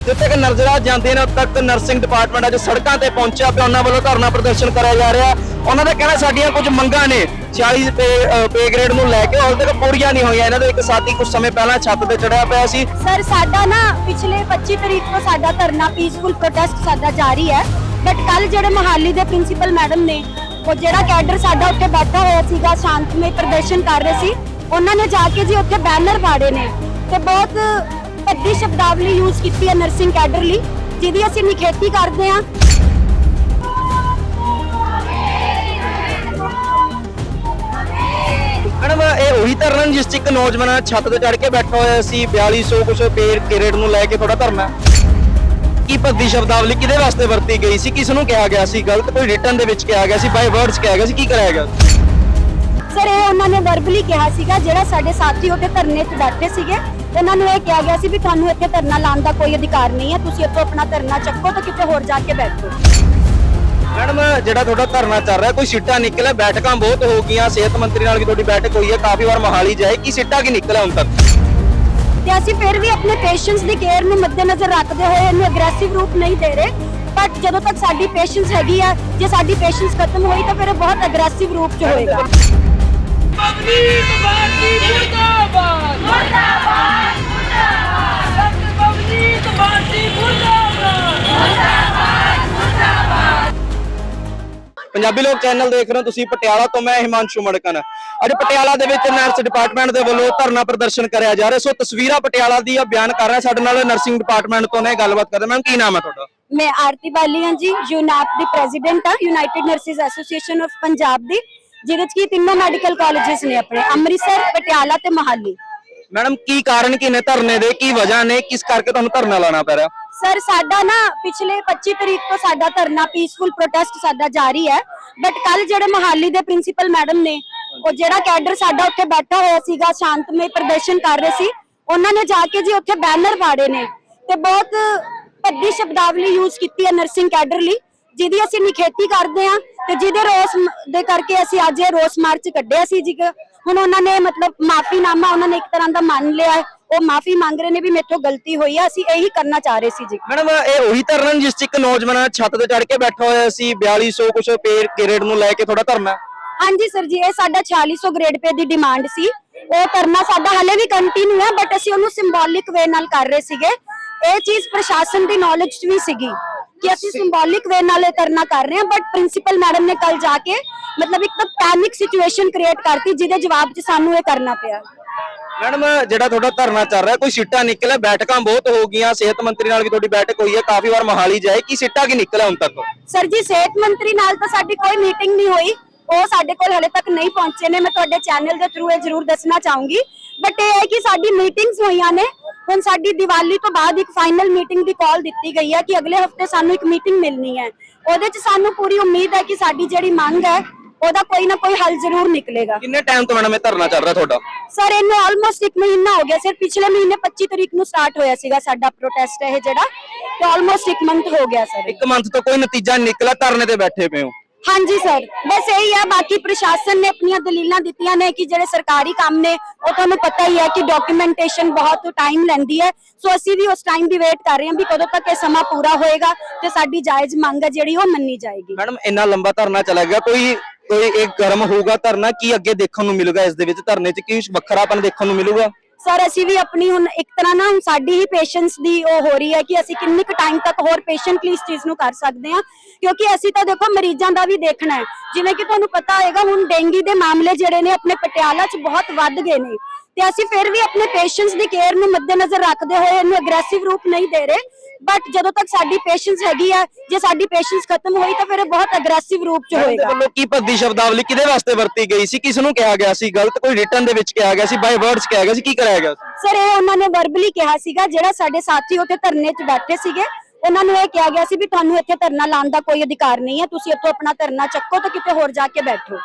ਜਿੱਥੇ ਕਿ ਨਰਜ਼ਰਾ ਜਾਂਦੇ ਨੇ ਉੱਥੇ ਨਰਸਿੰਗ ਡਿਪਾਰਟਮੈਂਟ ਅੱਜ ਸੜਕਾਂ ਤੇ ਪਹੁੰਚਿਆ ਪਿਆ, ਉਹਨਾਂ ਵੱਲੋਂ ਧਰਨਾ ਪ੍ਰਦਰਸ਼ਨ ਕਰਿਆ ਜਾ ਰਿਹਾ। ਉਹਨਾਂ ਦਾ ਕਹਿਣਾ, ਸਾਡੀਆਂ ਕੁਝ ਮੰਗਾਂ ਨੇ 40 ਪੇ ਗ੍ਰੇਡ ਨੂੰ ਲੈ ਕੇ ਹਾਲ ਤੱਕ ਪੂਰੀਆਂ ਨਹੀਂ ਹੋਈਆਂ। ਇਹਨਾਂ ਦੇ ਇੱਕ ਸਾਥੀ ਕੁਝ ਸਮੇਂ ਪਹਿਲਾਂ ਛੱਤ ਤੇ ਚੜਿਆ ਪਿਆ ਸੀ। ਸਰ, ਸਾਡਾ ਨਾ ਪਿਛਲੇ 25 ਤਰੀਕ ਤੋਂ ਸਾਡਾ ਧਰਨਾ ਪੀਸਫੁਲ ਪ੍ਰੋਟੈਸਟ ਸਾਡਾ ਜਾਰੀ ਹੈ। ਬਟ ਕੱਲ ਜਿਹੜੇ ਮਹਾਲੀ ਦੇ ਪ੍ਰਿੰਸੀਪਲ ਮੈਡਮ ਨੇ, ਉਹ ਜਿਹੜਾ ਕੈਡਰ ਸਾਡਾ ਉੱਥੇ ਬੈਠਾ ਹੋਇਆ ਸੀਗਾ, ਸ਼ਾਂਤਮਈ ਪ੍ਰਦਰਸ਼ਨ ਕਰ ਰਹੇ ਸੀ, ਉਹਨਾਂ ਨੇ ਜਾ ਕੇ ਜੀ ਉੱਥੇ ਬੈਨਰ ਪਾੜੇ ਨੇ। ਤੇ ਬਹੁਤ ਭੱਦੀ ਸ਼ਬਦਾਵਲੀ ਯੂਜ਼ ਕੀਤੀ ਹੈ ਨਰਸਿੰਗ ਕੈਡਰ ਲਈ, ਜਿਹਦੀ ਅਸੀਂ ਨਿਖੇਧੀ ਕਰਦੇ ਹਾਂ। ਮੈਡਮ, ਇਹ ਉਹੀ ਧਰਨਾ ਜਿਸ 'ਚ ਇੱਕ ਨੌਜਵਾਨ ਛੱਤ ਤੇ ਚੜ ਕੇ ਬੈਠਾ ਹੋਇਆ ਸੀ 4200 ਕੁਝ ਪੇ ਗ੍ਰੇਡ ਨੂੰ ਲੈ ਕੇ ਥੋੜਾ ਧਰਨਾ। ਕੀ ਭੱਦੀ ਸ਼ਬਦਾਵਲੀ ਕਿਹਦੇ ਵਾਸਤੇ ਵਰਤੀ ਗਈ ਸੀ? ਕਿਸ ਨੂੰ ਕਿਹਾ ਗਿਆ ਸੀ? ਗਲਤ ਕੋਈ ਰਿਟਰਨ ਦੇ ਵਿੱਚ ਕਿਹਾ ਗਿਆ ਸੀ? ਬਾਈ ਵਰਡਸ ਕਿਹਾ ਗਿਆ ਸੀ? ਕੀ ਕਰਾਇਆ ਗਿਆ ਸਰ ਇਹ ਉਹਨਾਂ ਨੇ ਵਰਬਲੀ ਕਿਹਾ ਸੀਗਾ ਜਿਹੜਾ ਸਾਡੇ ਸਾਥੀ ਉੱਥੇ ਧਰਨੇ 'ਚ ਬੈਠੇ ਸੀਗੇ। ਉਹਨਾਂ ਨੂੰ ਇਹ ਕਿਹਾ ਗਿਆ ਸੀ ਵੀ ਤੁਹਾਨੂੰ ਇੱਥੇ ਧਰਨਾ ਲਾਉਣ ਦਾ ਕੋਈ ਅਧਿਕਾਰ ਨਹੀਂ ਹੈ ਤੁਸੀਂ ਇੱਥੋਂ ਆਪਣਾ ਧਰਨਾ ਚੱਕੋ ਤੇ ਕਿਤੇ ਹੋਰ ਜਾ ਕੇ ਬੈਠੋ। ਮੈਡਮ ਜਿਹੜਾ ਤੁਹਾਡਾ ਧਰਨਾ ਚੱਲ ਰਿਹਾ ਕੋਈ ਸਿੱਟਾ ਨਿਕਲਿਆ? ਬੈਠਕਾਂ ਬਹੁਤ ਹੋ ਗਈਆਂ ਸਿਹਤ ਮੰਤਰੀ ਨਾਲ ਵੀ ਤੁਹਾਡੀ ਬੈਠਕ ਹੋਈ ਹੈ ਕਾਫੀ ਵਾਰ ਮਹਾਲੀ ਜਾਏ ਕੀ ਸਿੱਟਾ ਕੀ ਨਿਕਲਿਆ ਹੁਣ ਤੱਕ? ਤੇ ਅਸੀਂ ਫਿਰ ਵੀ ਆਪਣੇ ਪੇਸ਼ੈਂਟਸ ਦੀ ਕੇਅਰ ਨੂੰ ਮੱਦੇਨਜ਼ਰ ਰੱਖਦੇ ਹੋਏ ਇਹਨੂੰ ਐਗਰੈਸਿਵ ਰੂਪ ਨਹੀਂ ਦੇ ਰਹੇ। ਬਟ ਜਦੋਂ ਤੱਕ ਸਾਡੀ ਪੇਸ਼ੈਂਟਸ ਹੈਗੀ ਆ ਜੇ ਸਾਡੀ ਪੇਸ਼ੈਂਟਸ ਖਤਮ ਹੋਈ ਤਾਂ ਫਿਰ ਇਹ ਬਹੁਤ ਐਗਰੈਸਿਵ ਰੂਪ 'ਚ ਹੋਏਗਾ। ਪਬਲਿਕ ਪਾਰਟੀ ਮੁਰਦਾਬਾਦ। ਮੁਰਦਾਬਾਦ ਮੁਰਦਾਬਾਦ। ਪਬਲਿਕ ਪਾਰਟੀ ਮੁਰਦਾਬਾਦ। ਪੰਜਾਬੀ ਲੋਕ ਚੈਨਲ ਦੇਖ ਰਹੇ ਹੋ ਤੁਸੀਂ ਪਟਿਆਲਾ ਤੋਂ ਮੈਂ ਹਿਮਾਂਸ਼ੂ ਮੜਕਨ ਅੱਜ ਪਟਿਆਲਾ ਦੇ ਵਿੱਚ ਨਰਸ ਡਿਪਾਰਟਮੈਂਟ ਦੇ ਵੱਲੋਂ ਧਰਨਾ ਪ੍ਰਦਰਸ਼ਨ ਕਰਿਆ ਜਾ ਰਿਹਾ। ਸੋ ਤਸਵੀਰਾਂ ਪਟਿਆਲਾ ਦੀਆਂ ਬਿਆਨ ਕਰ ਰਿਹਾ ਸਾਡੇ ਨਾਲ ਨਰਸਿੰਗ ਡਿਪਾਰਟਮੈਂਟ ਤੋਂ ਨੇ ਗੱਲਬਾਤ ਕਰਦੇ ਮੈਮ ਕੀ ਨਾਮ ਹੈ ਤੁਹਾਡਾ? ਮੈਂ ਆਰਤੀ ਬਾਲੀ ਹਾਂ ਜੀ ਯੂਨੈਪ ਦੀ ਪ੍ਰੈਜ਼ੀਡੈਂਟ ਹਾਂ united nurses association of Punjab ਦੀ। ਜਿਹਦੇ 'ਚ ਕੀ ਤਿੰਨੋਂ ਮੈਡੀਕਲ ਕਾਲਜਸ ਨੇ ਆਪਣੇ ਅੰਮ੍ਰਿਤਸਰ ਪਟਿਆਲਾ ਤੇ ਮੋਹਾਲੀ। ਮੈਡਮ ਕੀ ਕਾਰਨ ਕੀ ਨੇ ਧਰਨੇ ਦੇ? ਕੀ ਵਜ੍ਹਾ ਨੇ? ਕਿਸ ਕਰਕੇ ਤੁਹਾਨੂੰ ਧਰਨਾ ਲਾਣਾ ਪੈ ਰਿਹਾ? ਸਰ ਸਾਡਾ ਨਾ ਪਿਛਲੇ 25 ਤਰੀਕ ਤੋਂ ਸਾਡਾ ਧਰਨਾ ਪੀਸਫੁਲ ਪ੍ਰੋਟੈਸਟ ਸਾਡਾ ਜਾਰੀ ਹੈ। ਬਟ ਕੱਲ ਜਿਹੜੇ ਮਹਾਲੀ ਦੇ ਪ੍ਰਿੰਸੀਪਲ ਮੈਡਮ ਨੇ ਉਹ ਜਿਹੜਾ ਕੈਡਰ ਸਾਡਾ ਉੱਥੇ ਬੈਠਾ ਹੋਇਆ ਸੀਗਾ ਸ਼ਾਂਤਮਈ ਪ੍ਰਦਰਸ਼ਨ ਕਰ ਰਹੇ ਸੀ ਉਹਨਾਂ ਨੇ ਜਾ ਕੇ ਜੀ ਉੱਥੇ ਬੈਨਰ ਪਾੜੇ ਨੇ। ਤੇ ਬਹੁਤ ਭੱਦੀ ਸ਼ਬਦਾਵਲੀ ਯੂਜ਼ ਕੀਤੀ ਹੈ ਨਰਸਿੰਗ ਕੈਡਰ ਲਈ। ਜਿਹਦੀ ਅਸੀਂ ਨਿਖੇਧੀ ਕਰਦੇ ਹਾਂ ਤੇ ਜਿਹਦੇ ਰੋਸ ਦੇ ਕਰਕੇ ਅਸੀਂ ਅੱਜ ਇਹ ਰੋਸ ਮਾਰਚ ਕੱਢਿਆ ਸੀ ਜੀ ਹੁਣ ਉਹਨਾਂ ਨੇ ਮਤਲਬ ਮਾਫੀਨਾਮਾ ਉਹਨਾਂ ਨੇ ਇੱਕ ਤਰ੍ਹਾਂ ਦਾ ਮੰਨ ਲਿਆ ਹੈ। ਉਹ ਮਾਫੀ ਮੰਗ ਰਹੇ ਨੇ ਵੀ ਮੇਥੋਂ ਗਲਤੀ ਹੋਈ ਹੈ ਅਸੀਂ ਇਹੀ ਕਰਨਾ ਚਾਹ ਰਹੇ ਸੀ ਜੀ। ਮੈਡਮ ਇਹ ਉਹੀ ਧਰਨਾ ਜਿਸ 'ਚ ਇੱਕ ਨੌਜਵਾਨ ਛੱਤ ਤੇ ਚੜ ਕੇ ਬੈਠਾ ਹੋਇਆ ਸੀ 4200 ਕੁਝ ਪੇ ਗ੍ਰੇਡ ਨੂੰ ਲੈ ਕੇ ਥੋੜਾ ਧਰਨਾ ਹਾਂਜੀ ਸਰ ਜੀ ਇਹ ਸਾਡਾ 4600 ਗ੍ਰੇਡ ਪੇ ਦੀ ਡਿਮਾਂਡ ਸੀ। ਉਹ ਕਰਨਾ ਸਾਡਾ ਹਲੇ ਵੀ ਕੰਟੀਨਿਊ ਹੈ ਬਟ ਅਸੀਂ ਉਹਨੂੰ ਸਿੰਬੋਲਿਕ ਵੇ ਨਾਲ ਕਰ ਰਹੇ ਸੀਗੇ। ਇਹ ਚੀਜ਼ ਪ੍ਰਸ਼ਾਸਨ ਦੀ ਨੌਲੇਜ 'ਚ ਵੀ ਸੀਗੀ। ਕਿ ਅਸੀਂ ਸਿੰਬੋਲਿਕ ਵੇ ਨਾਲ ਇਹ ਕਰਨਾ ਕਰ ਰਹੇ ਹਾਂ ਬਟ ਪ੍ਰਿੰਸੀਪਲ ਮੈਡਮ ਨੇ ਕੱਲ ਜਾ ਕੇ ਮਤਲਬ ਇੱਕ ਤਾਂ ਪੈਨਿਕ ਸਿਚੁਏਸ਼ਨ ਕ੍ਰੀਏਟ ਕਰਤੀ ਜਿਹਦੇ ਜਵਾਬ 'ਚ ਸਾਨੂੰ ਇਹ ਕਰਨਾ ਪਿਆ। ਮੈਡਮ ਜਿਹੜਾ ਤੁਹਾਡਾ ਧਰਨਾ ਚੱਲ ਰਿਹਾ ਕੋਈ ਸਿੱਟਾ ਨਿਕਲਿਆ? ਬੈਠਕਾਂ ਬਹੁਤ ਹੋ ਗਈਆਂ ਸਿਹਤ ਮੰਤਰੀ ਨਾਲ ਵੀ ਤੁਹਾਡੀ ਬੈਠਕ ਹੋਈ ਹੈ ਕਾਫੀ ਵਾਰ ਮਹਾਲੀ ਜਾਏ ਕੀ ਸਿੱਟਾ ਕੀ ਨਿਕਲਿਆ ਹੁਣ ਤੱਕ? ਸਰ ਜੀ ਸਿਹਤ ਮੰਤਰੀ ਨਾਲ ਤਾਂ ਸਾਡੀ ਕੋਈ ਮੀਟਿੰਗ ਨਹੀਂ ਹੋਈ। ਉਹ ਸਾਡੇ ਕੋਲ ਹਲੇ ਤੱਕ ਨਹੀਂ ਪਹੁੰਚੇ ਨੇ ਮੈਂ ਤੁਹਾਡੇ ਚੈਨਲ ਦੇ ਥਰੂ ਇਹ ਜ਼ਰੂਰ ਦੱਸਣਾ ਚਾਹੂੰਗੀ। ਬਟ ਇਹ ਹੈ ਕਿ ਸਾਡੀ ਮੀਟਿੰਗਸ ਹੋਈਆਂ ਨੇ ਹੁਣ ਸਾਡੀ ਦੀਵਾਲੀ ਤੋਂ ਬਾਅਦ ਇੱਕ ਫਾਈਨਲ ਮੀਟਿੰਗ ਦੀ ਕਾਲ ਦਿੱਤੀ ਗਈ ਹੈ ਕਿ ਅਗਲੇ ਹਫ਼ਤੇ ਸਾਨੂੰ ਇੱਕ ਮੀਟਿੰਗ ਮਿਲਣੀ ਹੈ। ਉਹਦੇ 'ਚ ਸਾਨੂੰ ਪੂਰੀ ਉਮੀਦ ਹੈ ਕਿ ਸਾਡੀ ਜਿਹੜੀ ਮੰਗ ਹੈ ਉਹਦਾ ਕੋਈ ਨਾ ਕੋਈ ਹੱਲ ਜ਼ਰੂਰ ਨਿਕਲੇਗਾ। ਕਿੰਨੇ ਟਾਈਮ ਤੋਂ ਮੈਡਮ ਇਹ ਧਰਨਾ ਚੱਲ ਰਿਹਾ ਤੁਹਾਡਾ? ਸਰ ਇਹਨੂੰ ਆਲਮੋਸਟ ਇੱਕ ਮਹੀਨਾ ਹੋ ਗਿਆ। ਸਰ ਪਿਛਲੇ ਮਹੀਨੇ 25 ਤਰੀਕ ਨੂੰ ਸਟਾਰਟ ਹੋਇਆ ਸੀਗਾ ਸਾਡਾ ਪ੍ਰੋਟੈਸਟ ਇਹ ਜਿਹੜਾ ਤੇ ਆਲਮੋਸਟ ਇੱਕ ਮੰਥ ਹੋ ਗਿਆ ਸਰ ਇੱਕ ਮੰਥ ਤੋਂ ਕੋਈ ਨਤੀਜਾ ਨਹੀਂ ਨਿਕਲਿਆ ਧਰਨੇ ਤੇ ਬੈਠੇ ਪਏ ਹੋ। ਹਾਂਜੀ ਸਰ ਬਸ ਇਹੀ ਹੈ ਬਾਕੀ ਪ੍ਰਸ਼ਾਸਨ ਨੇ ਆਪਣੀਆਂ ਦਲੀਲਾਂ ਦਿੱਤੀਆਂ ਨੇ ਕਿ ਜਿਹੜੇ ਸਰਕਾਰੀ ਕੰਮ ਨੇ, ਉਹ ਤੁਹਾਨੂੰ ਪਤਾ ਹੀ ਹੈ ਕਿ ਡਾਕੂਮੈਂਟੇਸ਼ਨ ਬਹੁਤ ਟਾਈਮ ਲੈਂਦੀ ਹੈ। ਸੋ ਅਸੀਂ ਵੀ ਉਸ ਟਾਈਮ ਦੀ ਵੇਟ ਕਰ ਰਹੇ ਹਾਂ ਵੀ ਕਦੋਂ ਤੱਕ ਇਹ ਸਮਾਂ ਪੂਰਾ ਹੋਏਗਾ ਤੇ ਸਾਡੀ ਜਾਇਜ਼ ਮੰਗ ਹੈ ਜਿਹੜੀ ਉਹ ਮੰਨੀ ਜਾਏਗੀ। ਮੈਡਮ, ਇੰਨਾ ਲੰਬਾ ਧਰਨਾ ਚਲਾ ਗਿਆ, ਕੋਈ ਕੋਈ ਇੱਕ ਗਰਮ ਹੋਊਗਾ ਧਰਨਾ? ਕੀ ਅੱਗੇ ਦੇਖਣ ਨੂੰ ਮਿਲੂਗਾ ਇਸ ਦੇ ਵਿੱਚ? ਧਰਨੇ 'ਚ ਕੀ ਵੱਖਰਾਪਨ ਦੇਖਣ ਨੂੰ ਮਿਲੂਗਾ? ਸਰ ਅਸੀਂ ਵੀ ਆਪਣੀ ਹੁਣ ਇੱਕ ਤਰ੍ਹਾਂ ਨਾਲ ਸਾਡੀ ਹੀ ਪੇਸ਼ੈਂਟਸ ਦੀ ਉਹ ਹੋ ਰਹੀ ਹੈ ਕਿ ਅਸੀਂ ਕਿੰਨੇ ਕੁ ਟਾਈਮ ਤੱਕ ਹੋਰ ਪੇਸ਼ੈਂਟਲੀ ਇਸ ਚੀਜ਼ ਨੂੰ ਕਰ ਸਕਦੇ ਹਾਂ। ਕਿਉਂਕਿ ਅਸੀਂ ਤਾਂ ਦੇਖੋ ਮਰੀਜ਼ਾਂ ਦਾ ਵੀ ਦੇਖਣਾ ਹੈ। ਜਿਵੇਂ ਕਿ ਤੁਹਾਨੂੰ ਪਤਾ ਹੋਏਗਾ, ਹੁਣ ਡੇਂਗੀ ਦੇ ਮਾਮਲੇ ਜਿਹੜੇ ਨੇ ਆਪਣੇ ਪਟਿਆਲਾ 'ਚ ਬਹੁਤ ਵੱਧ ਗਏ ਨੇ। ਤੇ ਅਸੀਂ ਫਿਰ ਵੀ ਆਪਣੇ ਪੇਸ਼ੈਂਟਸ ਦੀ ਕੇਅਰ ਨੂੰ ਮੱਦੇਨਜ਼ਰ ਰੱਖਦੇ ਹੋਏ ਇਹਨੂੰ ਐਗਰੈਸਿਵ ਰੂਪ ਨਹੀਂ ਦੇ ਰਹੇ। ਬਟ ਜਦੋਂ ਤੱਕ ਸਾਡੀ ਪੇਸ਼ੈਂਸ ਹੈਗੀ ਆ ਜੇ ਸਾਡੀ ਪੇਸ਼ੈਂਸ ਖਤਮ ਹੋਈ ਤਾਂ ਫਿਰ ਇਹ ਬਹੁਤ ਐਗਰੈਸਿਵ ਰੂਪ 'ਚ ਹੋਏਗਾ। ਵੱਲੋਂ ਕੀ ਭੱਦੀ ਸ਼ਬਦਾਵਲੀ ਕਿਹਦੇ ਵਾਸਤੇ ਵਰਤੀ ਗਈ ਸੀ? ਕਿਸ ਨੂੰ ਕਿਹਾ ਗਿਆ ਸੀ? ਗਲਤ ਕੋਈ ਰਿਟਰਨ ਦੇ ਵਿੱਚ ਕਿਹਾ ਗਿਆ ਸੀ? ਬਾਈ ਵਰਡਸ ਕਿਹਾ ਗਿਆ ਸੀ? ਕੀ ਕਰਾਇਆ ਗਿਆ ਸੀ? ਸਰ ਇਹ ਉਹਨਾਂ ਨੇ ਵਰਬਲੀ ਕਿਹਾ ਸੀਗਾ ਜਿਹੜਾ ਸਾਡੇ ਸਾਥੀ ਉੱਥੇ ਧਰਨੇ 'ਚ ਬੈਠੇ ਸੀਗੇ ਉਹਨਾਂ ਨੂੰ ਇਹ ਕਿਹਾ ਗਿਆ ਸੀ ਵੀ ਤੁਹਾਨੂੰ ਇੱਥੇ ਧਰਨਾ ਲਾਉਣ ਦਾ ਕੋਈ ਅਧਿਕਾਰ ਨਹੀਂ ਹੈ ਤੁਸੀਂ ਇੱਥੋਂ ਆਪਣਾ ਧਰਨਾ ਚੱਕੋ ਤੇ ਕਿਤੇ ਹੋਰ ਜਾ ਕੇ ਬੈਠੋ।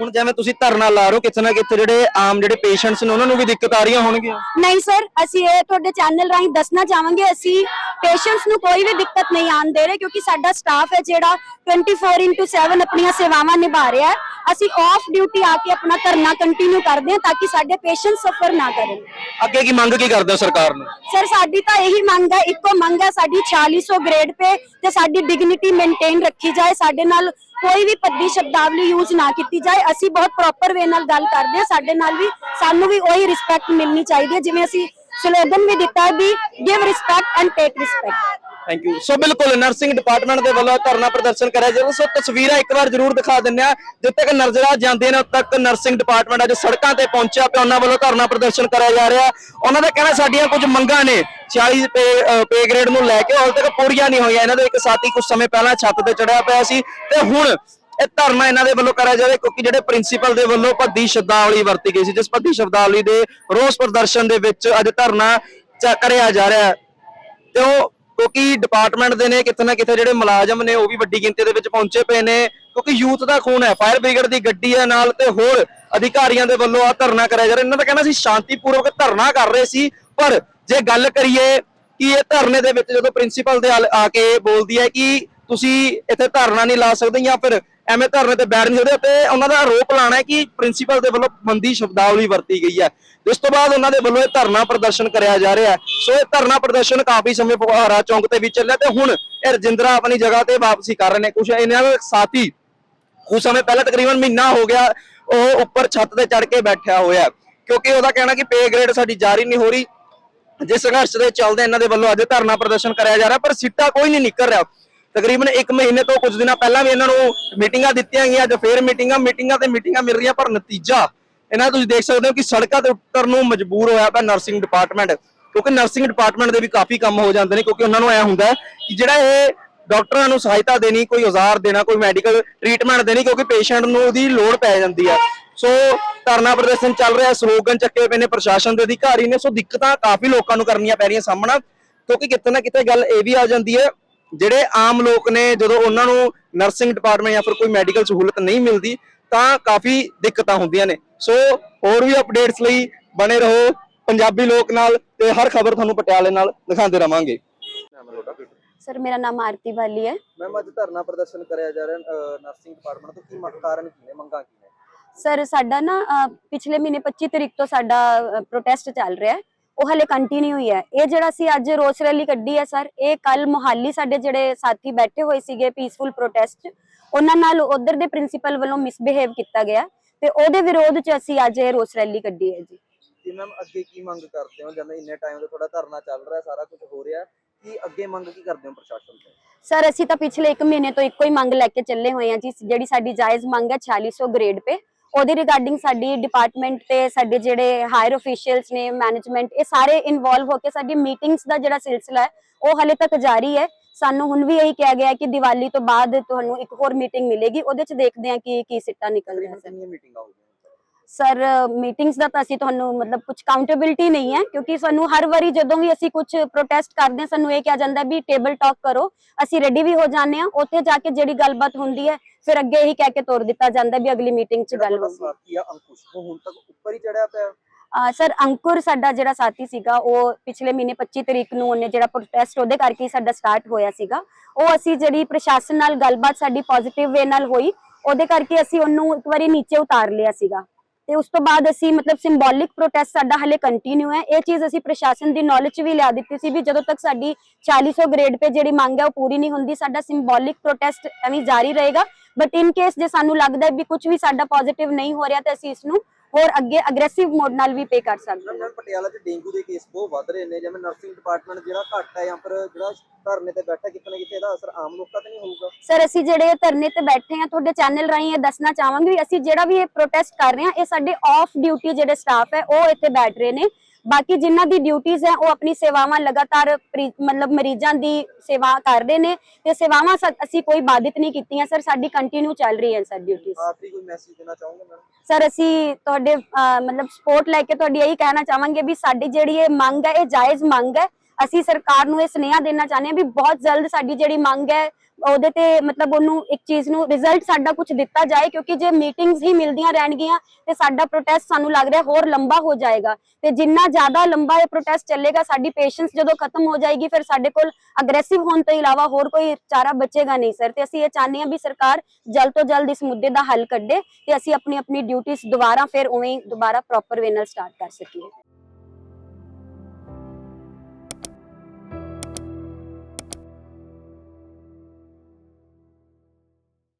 ਹੁਣ ਜਿਵੇਂ ਤੁਸੀਂ ਧਰਨਾ ਲਾ ਰਹੇ ਹੋ ਕਿਤੇ ਨਾ ਕਿਤੇ ਜਿਹੜੇ ਆਮ ਜਿਹੜੇ ਪੇਸ਼ੈਂਟਸ ਨੇ ਉਹਨਾਂ ਨੂੰ ਵੀ ਦਿੱਕਤ ਆ ਰਹੀਆਂ ਹੋਣਗੀਆਂ। ਨਹੀਂ ਸਰ ਅਸੀਂ ਇਹ ਤੁਹਾਡੇ ਚੈਨਲ ਰਾਹੀਂ ਦੱਸਣਾ ਚਾਹਾਂਗੇ ਅਸੀਂ ਪੇਸ਼ੈਂਟਸ ਨੂੰ ਕੋਈ ਵੀ ਦਿੱਕਤ ਨਹੀਂ ਆਉਣ ਦੇ ਰਹੇ ਕਿਉਂਕਿ ਸਾਡਾ ਸਟਾਫ ਹੈ ਜਿਹੜਾ 24/7 ਆਪਣੀਆਂ ਸੇਵਾਵਾਂ ਨਿਭਾ ਰਿਹਾ ਹੈ। ਅਸੀਂ ਆਫ ਡਿਊਟੀ ਆ ਕੇ ਆਪਣਾ ਧਰਨਾ ਕੰਟੀਨਿਊ ਕਰਦੇ ਹਾਂ ਤਾਂ ਕਿ ਸਾਡੇ ਪੇਸ਼ੈਂਟ ਸਫਰ ਨਾ ਕਰਨ। ਅੱਗੇ ਕੀ ਮੰਗ ਕੀ ਕਰਦੇ ਹੋ ਸਰਕਾਰ ਨੂੰ? ਸਰ ਸਾਡੀ ਤਾਂ ਇਹੀ ਮੰਗ ਹੈ ਇੱਕੋ ਮੰਗ ਹੈ ਸਾਡੀ 4600 ਗ੍ਰੇਡ ਪੇ ਤੇ ਸਾਡੀ ਡਿਗਨਿਟੀ ਮੇਨਟੇਨ ਰੱਖੀ ਜਾਏ ਸਾਡੇ ਨਾਲ ਕੋਈ ਵੀ ਪੱਦੀ ਸ਼ਬਦਾਵਲੀ ਯੂਜ਼ ਨਾ ਕੀਤੀ ਜਾਏ। ਅਸੀਂ ਬਹੁਤ ਪ੍ਰੋਪਰ ਵੇ ਨਾਲ ਗੱਲ ਕਰਦੇ ਹਾਂ। ਸਾਡੇ ਨਾਲ ਵੀ, ਸਾਨੂੰ ਵੀ ਉਹੀ ਰਿਸਪੈਕਟ ਮਿਲਣੀ ਚਾਹੀਦੀ ਹੈ। ਜਿਵੇਂ ਅਸੀਂ ਸਲੋਗਨ ਵੀ ਦਿੱਤਾ we give respect and take respect thank you so ਬਿਲਕੁਲ ਨਰਸਿੰਗ ਡਿਪਾਰਟਮੈਂਟ ਦੇ ਵੱਲੋਂ ਧਰਨਾ ਪ੍ਰਦਰਸ਼ਨ ਕਰਿਆ ਜਦੋਂ ਸੋ ਤਸਵੀਰਾਂ ਇੱਕ ਵਾਰ ਜ਼ਰੂਰ ਦਿਖਾ ਦਿੰਦੇ ਆ ਜਿੱਥੇ ਤੱਕ ਨਜ਼ਰਾਂ ਜਾਂਦੇ ਨੇ ਉਦੋਂ ਤੱਕ ਨਰਸਿੰਗ ਡਿਪਾਰਟਮੈਂਟ ਅੱਜ ਸੜਕਾਂ ਤੇ ਪਹੁੰਚਿਆ ਪਿਆ। ਉਹਨਾਂ ਵੱਲੋਂ ਧਰਨਾ ਪ੍ਰਦਰਸ਼ਨ ਕਰਿਆ ਜਾ ਰਿਹਾ। ਉਹਨਾਂ ਦਾ ਕਹਿਣਾ, ਸਾਡੀਆਂ ਕੁਝ ਮੰਗਾਂ ਨੇ। 40 ਪੇ ਪੇ ਗ੍ਰੇਡ ਨੂੰ ਲੈ ਕੇ ਹਾਲ ਤੱਕ ਪੂਰੀਆਂ ਨਹੀਂ ਹੋਈਆਂ। ਇਹਨਾਂ ਦੇ ਇੱਕ ਸਾਥੀ ਕੁਝ ਸਮੇਂ ਪਹਿਲਾਂ ਛੱਤ ਤੇ ਚੜਿਆ ਪਿਆ ਸੀ ਤੇ ਹੁਣ ਇਹ ਧਰਨਾ ਇਹਨਾਂ ਦੇ ਵੱਲੋਂ ਕਰਿਆ ਜਾਵੇ ਕਿਉਂਕਿ ਜਿਹੜੇ ਪ੍ਰਿੰਸੀਪਲ ਦੇ ਵੱਲੋਂ ਭੱਦੀ ਸ਼ਬਦਾਵਲੀ ਵਰਤੀ ਗਈ ਸੀ, ਜਿਸ ਭੱਦੀ ਸ਼ਬਦਾਵਲੀ ਦੇ ਰੋਸ ਪ੍ਰਦਰਸ਼ਨ ਦੇ ਵਿੱਚ ਅੱਜ ਧਰਨਾ ਕਰਿਆ ਜਾ ਰਿਹਾ ਤੇ ਉਹ ਕਿਉਂਕਿ ਡਿਪਾਰਟਮੈਂਟ ਦੇ ਨੇ ਕਿਤੇ ਨਾ ਕਿਤੇ ਜਿਹੜੇ ਮੁਲਾਜ਼ਮ ਨੇ ਉਹ ਵੀ ਵੱਡੀ ਗਿਣਤੀ ਦੇ ਵਿੱਚ ਪਹੁੰਚੇ ਪਏ ਨੇ, ਕਿਉਂਕਿ ਯੂਥ ਦਾ ਖੂਨ ਹੈ। ਫਾਇਰ ਬ੍ਰਿਗੇਡ ਦੀ ਗੱਡੀ ਹੈ ਨਾਲ ਤੇ ਹੋਰ ਅਧਿਕਾਰੀਆਂ ਦੇ ਵੱਲੋਂ ਆ ਧਰਨਾ ਕਰਿਆ ਜਾ ਰਿਹਾ। ਇਹਨਾਂ ਦਾ ਕਹਿਣਾ ਸੀ ਸ਼ਾਂਤੀਪੂਰਵਕ ਧਰਨਾ ਕਰ ਰਹੇ ਸੀ, ਪਰ ਜੇ ਗੱਲ ਕਰੀਏ ਕਿ ਇਹ ਧਰਨੇ ਦੇ ਵਿੱਚ ਜਦੋਂ ਪ੍ਰਿੰਸੀਪਲ ਦੇ ਆ ਆ ਕੇ ਬੋਲਦੀ ਹੈ ਕਿ ਤੁਸੀਂ ਇੱਥੇ ਧਰਨਾ ਨਹੀਂ ਲਾ ਸਕਦੇ ਜਾਂ ਫਿਰ ਐਵੇਂ ਧਰਨੇ ਤੇ ਬੈਠ ਨਹੀਂ ਸਕਦੇ, ਤੇ ਉਹਨਾਂ ਦਾ ਆਰੋਪ ਲਾਣਾ ਹੈ ਕਿ ਪ੍ਰਿੰਸੀਪਲ ਦੇ ਵੱਲੋਂ ਬੰਦੀ ਸ਼ਬਦਾਵਲੀ ਵਰਤੀ ਗਈ ਹੈ। ਇਸ ਤੋਂ ਬਾਅਦ ਉਹਨਾਂ ਦੇ ਵੱਲੋਂ ਇਹ ਧਰਨਾ ਪ੍ਰਦਰਸ਼ਨ ਕਰਿਆ ਜਾ ਰਿਹਾ ਹੈ। ਸੋ ਇਹ ਧਰਨਾ ਪ੍ਰਦਰਸ਼ਨ ਕਾਫੀ ਸਮੇਂ ਫੁਹਾਰਾ ਚੌਂਕ ਤੇ ਵੀ ਚੱਲਿਆ ਤੇ ਹੁਣ ਇਹ ਰਜਿੰਦਰਾ ਆਪਣੀ ਜਗ੍ਹਾ ਤੇ ਵਾਪਸੀ ਕਰ ਰਹੇ ਨੇ। ਕੁਝ ਇਹਨਾਂ ਦੇ ਸਾਥੀ ਕੁਝ ਸਮੇਂ ਪਹਿਲਾਂ ਤਕਰੀਬਨ ਮਹੀਨਾ ਹੋ ਗਿਆ ਉਹ ਉੱਪਰ ਛੱਤ ਤੇ ਚੜ ਕੇ ਬੈਠਿਆ ਹੋਇਆ ਕਿਉਂਕਿ ਉਹਦਾ ਕਹਿਣਾ ਕਿ ਪੇ ਗ੍ਰੇਡ ਸਾਡੀ ਜਾਰੀ ਨਹੀਂ ਹੋ ਰਹੀ। ਜਿਸ ਸੰਘਰਸ਼ ਦੇ ਚੱਲਦੇ ਇਹਨਾਂ ਦੇ ਵੱਲੋਂ ਅੱਜ ਧਰਨਾ ਪ੍ਰਦਰਸ਼ਨ ਕਰਿਆ ਜਾ ਰਿਹਾ, ਪਰ ਸਿੱਟਾ ਕੋਈ ਨਹੀਂ ਨਿਕਲ ਰਿਹਾ। ਤਕਰੀਬਨ 1 ਮਹੀਨੇ ਤੋਂ ਕੁਝ ਦਿਨਾਂ ਪਹਿਲਾਂ ਵੀ ਇਹਨਾਂ ਨੂੰ ਮੀਟਿੰਗਾਂ ਦਿੱਤੀਆਂ ਗਈਆਂ, ਅੱਜ ਫੇਰ ਮੀਟਿੰਗਾਂ ਮੀਟਿੰਗਾਂ ਤੇ ਮੀਟਿੰਗਾਂ ਮਿਲ ਰਹੀਆਂ, ਪਰ ਨਤੀਜਾ ਇਹਨਾਂ ਤੁਸੀਂ ਦੇਖ ਸਕਦੇ ਹੋ ਕਿ ਸੜਕਾਂ ਤੇ ਉਤਰਨ ਨੂੰ ਮਜਬੂਰ ਹੋਇਆ ਪਿਆ ਨਰਸਿੰਗ ਡਿਪਾਰਟਮੈਂਟ, ਕਿਉਂਕਿ ਨਰਸਿੰਗ ਡਿਪਾਰਟਮੈਂਟ ਦੇ ਵੀ ਕਾਫੀ ਕੰਮ ਹੋ ਜਾਂਦੇ ਨੇ, ਕਿਉਂਕਿ ਉਹਨਾਂ ਨੂੰ ਐ ਹੁੰਦਾ ਕਿ ਜਿਹੜਾ ਇਹ ਡਾਕਟਰਾਂ ਨੂੰ ਸਹਾਇਤਾ ਦੇਣੀ, ਕੋਈ ਔਜ਼ਾਰ ਦੇਣਾ, ਕੋਈ ਮੈਡੀਕਲ ਟ੍ਰੀਟਮੈਂਟ ਦੇਣੀ, ਕਿਉਂਕਿ ਪੇਸ਼ੈਂਟ ਨੂੰ ਉਹਦੀ ਲੋੜ ਪੈ ਜਾਂਦੀ ਹੈ ਸੋ ਧਰਨਾ ਪ੍ਰਦਰਸ਼ਨ ਚੱਲ ਰਿਹਾ ਸਲੋਗਨ ਚੱਕੇ ਪਏ ਨੇ ਪ੍ਰਸ਼ਾਸਨ ਦੇ ਅਧਿਕਾਰੀ ਨੇ। ਸੋ ਦਿੱਕਤਾਂ ਕਾਫੀ ਲੋਕਾਂ ਨੂੰ ਕਰਨੀਆਂ ਪੈ ਰਹੀਆਂ ਸਾਹਮਣਾ ਕਿਉਂਕਿ ਕਿਤੇ ਨਾ ਕਿਤੇ ਗੱਲ ਇਹ ਵੀ ਆ ਜਾਂਦੀ ਹੈ ਜਿਹੜੇ ਆਮ ਲੋਕ ਨੇ ਜਦੋਂ ਉਹਨਾਂ ਨੂੰ ਨਰਸਿੰਗ ਡਿਪਾਰਟਮੈਂਟ ਜਾਂ ਫਿਰ ਕੋਈ ਮੈਡੀਕਲ ਸਹੂਲਤ ਨਹੀਂ ਮਿਲਦੀ ਤਾਂ ਕਾਫੀ ਦਿੱਕਤਾਂ ਹੁੰਦੀਆਂ ਨੇ। ਸੋ ਹੋਰ ਵੀ ਅਪਡੇਟਸ ਲਈ ਬਣੇ ਰਹੋ ਪੰਜਾਬੀ ਲੋਕ ਨਾਲ ਤੇ ਹਰ ਖਬਰ ਤੁਹਾਨੂੰ ਪਟਿਆਲੇ ਨਾਲ ਦਿਖਾਉਂਦੇ ਰਵਾਂਗੇ। ਸਰ ਮੇਰਾ ਨਾਮ ਆਰਤੀ ਬਾਲੀ ਹੈ। ਮੈਮ ਅੱਜ ਧਰਨਾ ਪ੍ਰਦਰਸ਼ਨ ਕਰਿਆ ਜਾ ਰਿਹਾ ਨਰਸਿੰਗ ਡਿਪਾਰਟਮੈਂਟ ਤੋਂ। ਕੀ ਕਾਰਨ ਕੀ ਨੇ? ਮੰਗਾਂ ਕੀ ਨੇ? ਸਰ ਸਾਡਾ ਨਾ ਅਹ, ਪਿਛਲੇ ਮਹੀਨੇ 25 ਤਰੀਕ ਤੋਂ ਸਾਡਾ ਪ੍ਰੋਟੈਸਟ ਚੱਲ ਰਿਹਾ ਹੈ। ਉਹ ਹਲੇ ਕੰਟੀਨਿਊ ਹੀ ਹੈ। ਇਹ ਜਿਹੜਾ ਸੀ ਅੱਜ ਰੋਸ ਰੈਲੀ ਕੱਢੀ ਹੈ ਸਰ ਇਹ ਕੱਲ ਮੁਹਾਲੀ ਸਾਡੇ ਜਿਹੜੇ ਸਾਥੀ ਬੈਠੇ ਹੋਏ ਸੀਗੇ ਪੀਸਫੁਲ ਪ੍ਰੋਟੈਸਟ ਉਹਨਾਂ ਨਾਲ ਉਧਰ ਦੇ ਪ੍ਰਿੰਸੀਪਲ ਵੱਲੋਂ ਮਿਸਬਿਹੇਵ ਕੀਤਾ ਗਿਆ ਤੇ ਉਹਦੇ ਵਿਰੋਧ ਚ ਅਸੀਂ ਅੱਜ ਇਹ ਰੋਸ ਰੈਲੀ ਕੱਢੀ ਹੈ ਜੀ। ਕਿ ਮੈਮ ਅੱਗੇ ਕੀ ਮੰਗ ਕਰਦੇ ਹੋ? ਜਦੋਂ ਇੰਨੇ ਟਾਈਮ ਤੋਂ ਤੁਹਾਡਾ ਧਰਨਾ ਚੱਲ ਰਿਹਾ ਸਾਰਾ ਕੁਝ ਹੋ ਰਿਹਾ ਕੀ ਅੱਗੇ ਮੰਗ ਕੀ ਕਰਦੇ ਹੋ ਪ੍ਰਸ਼ਾਸਨ ਤੋਂ? ਸਰ ਅਸੀਂ ਤਾਂ ਪਿਛਲੇ 1 ਮਹੀਨੇ ਤੋਂ ਇੱਕੋ ਹੀ ਮੰਗ ਲੈ ਕੇ ਚੱਲੇ ਹੋਏ ਹਾਂ ਜੀ। ਜਿਹੜੀ ਸਾਡੀ ਜਾਇਜ਼ ਮੰਗ ਹੈ 4600 ਗ੍ਰੇਡ ਪੇ। ਉਹਦੇ ਰਿਗਾਰਡਿੰਗ ਸਾਡੀ ਡਿਪਾਰਟਮੈਂਟ ਤੇ ਸਾਡੇ ਜਿਹੜੇ ਹਾਇਰ ਅਫੀਸ਼ੀਅਲਸ ਨੇ ਮੈਨੇਜਮੈਂਟ ਇਹ ਸਾਰੇ ਇਨਵੋਲਵ ਹੋ ਕੇ ਸਾਡੀ ਮੀਟਿੰਗਸ ਦਾ ਜਿਹੜਾ ਸਿਲਸਿਲਾ ਹੈ, ਉਹ ਹਲੇ ਤੱਕ ਜਾਰੀ ਹੈ। ਸਾਨੂੰ ਹੁਣ ਵੀ ਇਹੀ ਕਿਹਾ ਗਿਆ ਹੈ ਕਿ ਦੀਵਾਲੀ ਤੋਂ ਬਾਅਦ ਤੁਹਾਨੂੰ ਇੱਕ ਹੋਰ ਮੀਟਿੰਗ ਮਿਲੇਗੀ। ਉਹਦੇ ਚ ਦੇਖਦੇ ਹਾਂ ਕਿ ਕੀ ਸਿੱਟਾ ਨਿਕਲ ਰਿਹਾ ਸਰ ਮੀਟਿੰਗਾਂ ਹੋ ਸਰ ਮੀਟਿੰਗਸ ਦਾ ਤਾਂ ਅਸੀਂ ਤੁਹਾਨੂੰ ਮਤਲਬ ਕੁਝ ਕਾਊਂਟੇਬਿਲਟੀ ਨਹੀਂ ਹੈ ਕਿਉਂਕਿ ਸਾਨੂੰ ਹਰ ਵਾਰੀ ਜਦੋਂ ਵੀ ਅਸੀਂ ਕੁਝ ਪ੍ਰੋਟੈਸਟ ਕਰਦੇ ਹਾਂ ਸਾਨੂੰ ਇਹ ਕਿਹਾ ਜਾਂਦਾ ਹੈ ਵੀ ਟੇਬਲ ਟਾਕ ਕਰੋ ਅਸੀਂ ਰੈਡੀ ਵੀ ਹੋ ਜਾਂਦੇ ਹਾਂ ਉੱਥੇ ਜਾ ਕੇ ਜਿਹੜੀ ਗੱਲਬਾਤ ਹੁੰਦੀ ਹੈ ਫਿਰ ਅੱਗੇ ਇਹੀ ਕਹਿ ਕੇ ਤੋਰ ਦਿੱਤਾ ਜਾਂਦਾ ਹੈ ਵੀ ਅਗਲੀ ਮੀਟਿੰਗ 'ਚ ਗੱਲ ਹੋਊਗੀ। ਸਾਥੀ ਆ ਅੰਕੁਸ਼ ਉਹ ਹੁਣ ਤੱਕ ਉੱਪਰ ਹੀ ਚੜਿਆ ਪਿਆ? ਅਹ ਸਰ ਅੰਕੁਰ ਸਾਡਾ ਜਿਹੜਾ ਸਾਥੀ ਸੀਗਾ ਉਹ ਪਿਛਲੇ ਮਹੀਨੇ 25 ਤਰੀਕ ਨੂੰ ਉਹਨੇ ਜਿਹੜਾ ਪ੍ਰੋਟੈਸਟ ਉਹਦੇ ਕਰਕੇ ਹੀ ਸਾਡਾ ਸਟਾਰਟ ਹੋਇਆ ਸੀਗਾ। ਉਹ ਅਸੀਂ ਜਿਹੜੀ ਪ੍ਰਸ਼ਾਸਨ ਨਾਲ ਗੱਲਬਾਤ ਸਾਡੀ ਪੋਜ਼ਿਟਿਵ ਵੇ ਨਾਲ ਹੋਈ ਉਹਦੇ ਕਰਕੇ ਅਸੀਂ ਉਹਨੂੰ ਇੱਕ ਵਾਰੀ ਨੀਚੇ ਉਤਾਰ ਲਿਆ ਸੀਗਾ। ਤੇ ਉਸ ਤੋਂ ਬਾਅਦ ਅਸੀਂ ਮਤਲਬ ਸਿੰਬੋਲਿਕ ਪ੍ਰੋਟੈਸਟ ਸਾਡਾ ਹਲੇ ਕੰਟੀਨਿਊ ਹੈ। ਇਹ ਚੀਜ਼ ਅਸੀਂ ਪ੍ਰਸ਼ਾਸਨ ਦੀ ਨੌਲੇਜ 'ਚ ਵੀ ਲਿਆ ਦਿੱਤੀ ਸੀ ਵੀ ਜਦੋਂ ਤੱਕ ਸਾਡੀ 400 ਗ੍ਰੇਡ ਪੇ ਜਿਹੜੀ ਮੰਗ ਹੈ ਉਹ ਪੂਰੀ ਨਹੀਂ ਹੁੰਦੀ, ਸਾਡਾ ਸਿੰਬੋਲਿਕ ਪ੍ਰੋਟੈਸਟ ਐਵੇਂ ਜਾਰੀ ਰਹੇਗਾ। ਬਟ ਇਨ ਕੇਸ ਜੇ ਸਾਨੂੰ ਲੱਗਦਾ ਵੀ ਕੁਝ ਵੀ ਸਾਡਾ ਪੋਜ਼ਿਟਿਵ ਨਹੀਂ ਹੋ ਰਿਹਾ ਤਾਂ ਅਸੀਂ ਇਸ ਨੂੰ ਹੋਰ ਅੱਗੇ ਅਗਰੈਸਿਵ ਮੋਡ ਨਾਲ ਵੀ ਪੇ ਕਰ ਸਕਦੇ ਹਾਂ। ਪਟਿਆਲਾ 'ਚ ਡੇਂਗੂ ਦੇ ਕੇਸ ਬਹੁਤ ਵੱਧ ਰਹੇ ਨੇ ਜਿਵੇਂ ਨਰਸਿੰਗ ਡਿਪਾਰਟਮੈਂਟ ਜਿਹੜਾ ਘੱਟ ਹੈ ਜਾਂ ਫਿਰ ਜਿਹੜਾ ਧਰਨੇ ਤੇ ਬੈਠਾ ਕਿਤੇ ਨਾ ਕਿਤੇ ਇਹਦਾ ਅਸਰ ਆਮ ਲੋਕਾਂ ਤੇ ਨਹੀਂ ਹੋਊਗਾ। ਸਰ ਅਸੀਂ ਜਿਹੜੇ ਧਰਨੇ ਤੇ ਬੈਠੇ ਆ ਤੁਹਾਡੇ ਚੈਨਲ ਰਾਹੀਂ ਇਹ ਦੱਸਣਾ ਚਾਹਾਂਗੇ ਵੀ ਅਸੀਂ ਜਿਹੜਾ ਵੀ ਇਹ ਪ੍ਰੋਟੈਸਟ ਕਰ ਰਹੇ ਆ ਇਹ ਸਾਡੇ ਆਫ ਡਿਊਟੀ ਜਿਹੜੇ ਸਟਾਫ ਹੈ ਉਹ ਇੱਥੇ ਬੈਠ ਰਹੇ ਨੇ। ਬਾਕੀ ਜਿਨ੍ਹਾਂ ਦੀ ਡਿਊਟੀਆਂ ਹੈ ਉਹ ਆਪਣੀ ਸੇਵਾਵਾਂ ਲਗਾਤਾਰ ਮਤਲਬ ਮਰੀਜ਼ਾਂ ਦੀ ਸੇਵਾ ਕਰ ਰਹੇ ਨੇ ਤੇ ਸੇਵਾਵਾਂ ਅਸੀਂ ਕੋਈ ਬਾधित ਨਹੀਂ ਕੀਤੀਆਂ ਸਰ ਸਾਡੀ ਕੰਟੀਨਿਊ ਚੱਲ ਰਹੀ ਹੈ ਸਰ ਡਿਊਟੀਆਂ ਆਖਰੀ ਕੋਈ ਮੈਸੇਜ ਦੇਣਾ ਚਾਹੋਗੇ ਸਰ ਅਸੀਂ ਤੁਹਾਡੇ ਮਤਲਬ ਸਪੋਰਟ ਲੈ ਕੇ ਤੁਹਾਡੀ ਇਹੀ ਕਹਿਣਾ ਚਾਹਾਂਗੇ ਵੀ ਸਾਡੀ ਜਿਹੜੀ ਇਹ ਮੰਗ ਹੈ ਇਹ ਜਾਇਜ਼ ਮੰਗ ਹੈ ਅਸੀਂ ਸਰਕਾਰ ਨੂੰ ਇਹ ਸੁਨੇਹਾ ਦੇਣਾ ਚਾਹੁੰਦੇ ਹਾਂ ਵੀ ਬਹੁਤ ਜਲਦ ਸਾਡੀ ਜਿਹੜੀ ਮੰਗ ਹੈ, ਉਹਦੇ ਤੇ ਮਤਲਬ ਉਹਨੂੰ ਇੱਕ ਚੀਜ਼ ਨੂੰ ਰਿਜ਼ਲਟ ਸਾਡਾ ਕੁਝ ਦਿੱਤਾ ਜਾਏ, ਕਿਉਂਕਿ ਜੇ ਮੀਟਿੰਗਸ ਹੀ ਮਿਲਦੀਆਂ ਰਹਿਣਗੀਆਂ, ਤੇ ਸਾਡਾ ਪ੍ਰੋਟੈਸਟ ਸਾਨੂੰ ਲੱਗ ਰਿਹਾ ਹੋਰ ਲੰਬਾ ਹੋ ਜਾਏਗਾ। ਤੇ ਜਿੰਨਾ ਜ਼ਿਆਦਾ ਲੰਬਾ ਇਹ ਪ੍ਰੋਟੈਸਟ ਚੱਲੇਗਾ, ਸਾਡੀ ਪੇਸ਼ੈਂਸ ਜਦੋਂ ਖਤਮ ਹੋ ਜਾਏਗੀ, ਫਿਰ ਸਾਡੇ ਕੋਲ ਅਗਰੈਸਿਵ ਹੋਣ ਤੋਂ ਇਲਾਵਾ ਹੋਰ ਕੋਈ ਚਾਰਾ ਬਚੇਗਾ ਨਹੀਂ ਸਰ ਤੇ ਅਸੀਂ ਇਹ ਚਾਹੁੰਦੇ ਹਾਂ ਵੀ ਸਰਕਾਰ ਜਲਦ ਤੋਂ ਜਲਦ ਇਸ ਮੁੱਦੇ ਦਾ ਹੱਲ ਕੱਢੇ, ਤੇ ਅਸੀਂ ਆਪਣੀ ਆਪਣੀ ਡਿਊਟੀਆਂ ਦੁਬਾਰਾ, ਫਿਰ ਉਵੇਂ ਦੁਬਾਰਾ ਪ੍ਰੋਪਰ ਵੇ ਨਾਲ ਸਟਾਰਟ ਕਰ ਸਕੀਏ।